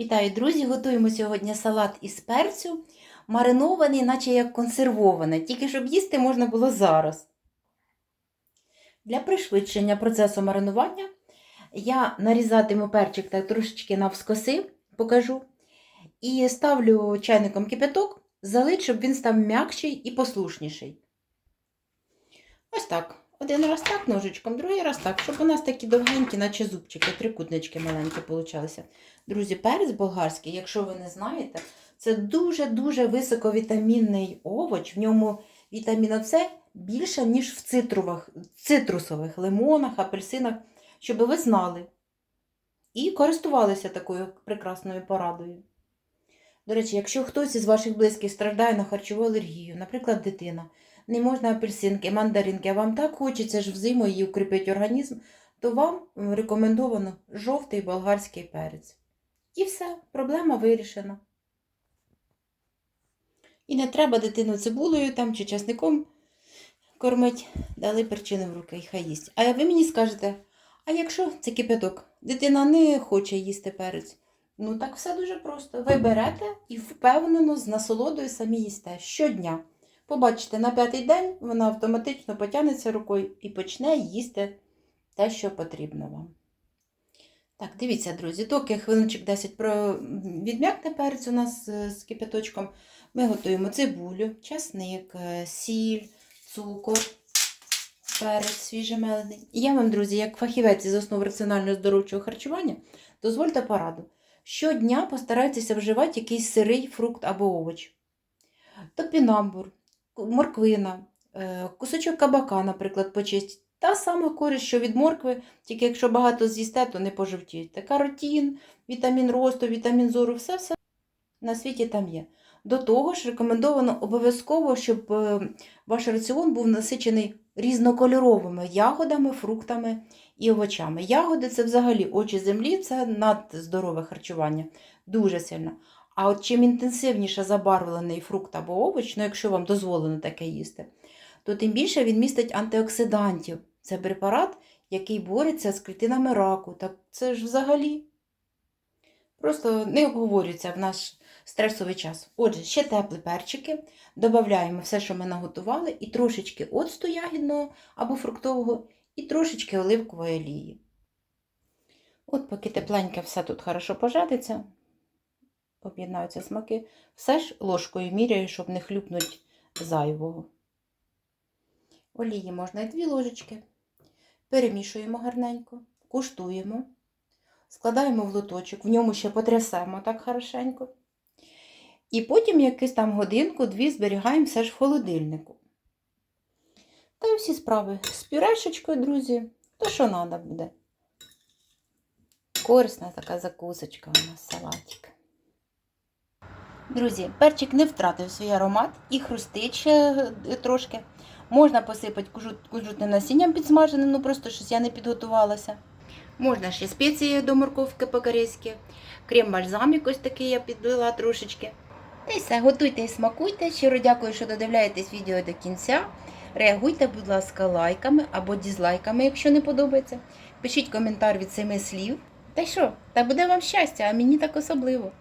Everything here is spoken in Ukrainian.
Вітаю, друзі! Готуємо сьогодні салат із перцю, маринований, наче як консервований, тільки щоб їсти можна було зараз. Для пришвидшення процесу маринування я нарізатиму перчик так трошечки навскоси, покажу. І ставлю чайником кипяток, залить, щоб він став м'якший і послушніший. Ось так. Один раз так ножичком, другий раз так, щоб у нас такі довгенькі, наче зубчики, трикутнички маленькі получалися. Друзі, перець болгарський, якщо ви не знаєте, це дуже-дуже високовітамінний овоч. В ньому вітаміна С більше, ніж в цитрових, цитрусових лимонах, апельсинах, щоб ви знали. І користувалися такою прекрасною порадою. До речі, якщо хтось із ваших близьких страждає на харчову алергію, наприклад, дитина, не можна апельсинки, мандаринки, а вам так хочеться ж взиму її укріпити організм, то вам рекомендовано жовтий болгарський перець. І все, проблема вирішена. І не треба дитину цибулею там чи часником кормить, дали перчини в руки і хай їсть. А ви мені скажете, а якщо це кипяток, дитина не хоче їсти перець, ну так все дуже просто. Ви берете і впевнено з насолодою самі їсте щодня. Побачите, на п'ятий день вона автоматично потягнеться рукою і почне їсти те, що потрібно вам. Так, дивіться, друзі, доки хвилинчик 10 про... відм'якне перець у нас е, з кипяточком, ми готуємо цибулю, часник, е, сіль, цукор, перець свіжемелений. І я вам, друзі, як фахівець із основ раціонального здоровчого харчування, дозвольте пораду. Щодня постарайтеся вживати якийсь сирий фрукт або овоч. Топінамбур, морквина, е, кусочок кабака, наприклад, почистіть. Та сама користь, що від моркви, тільки якщо багато з'їсте, то не пожовтієте. Каротін, вітамін росту, вітамін зору, все все на світі там є. До того ж, рекомендовано обов'язково, щоб е, ваш раціон був насичений різнокольоровими ягодами, фруктами і овочами. Ягоди це взагалі очі землі, це надздорове харчування. Дуже сильно. А от чим інтенсивніше забарвлений фрукт або овоч, ну якщо вам дозволено таке їсти, то тим більше він містить антиоксидантів. Це препарат, який бореться з клітинами раку. Так це ж взагалі просто не обговорюється в наш стресовий час. Отже, ще теплі перчики, додаємо все, що ми наготували, і трошечки оцту ягідного або фруктового, і трошечки оливкової олії. От, поки тепленьке все тут хорошо пожариться, об'єднаються смаки, все ж ложкою міряю, щоб не хлюпнуть зайвого. Олії можна і дві ложечки. Перемішуємо гарненько, куштуємо, складаємо в лоточок, в ньому ще потрясемо так хорошенько. І потім якусь там годинку-дві зберігаємо все ж в холодильнику. Та й всі справи з пюрешечкою, друзі, то що треба буде. Корисна така закусочка у нас салатик. Друзі, перчик не втратив свій аромат і хрустить ще трошки. Можна посипати кунжутним насінням підсмаженим, ну просто щось я не підготувалася. Можна ще спеції до морковки по-корейськи. Крем бальзамік ось такий я підлила трошечки. Та все, готуйте і смакуйте. Щиро дякую, що додивляєтесь відео до кінця. Реагуйте, будь ласка, лайками або дізлайками, якщо не подобається. Пишіть коментар від семи слів. Та й що? Та буде вам щастя, а мені так особливо.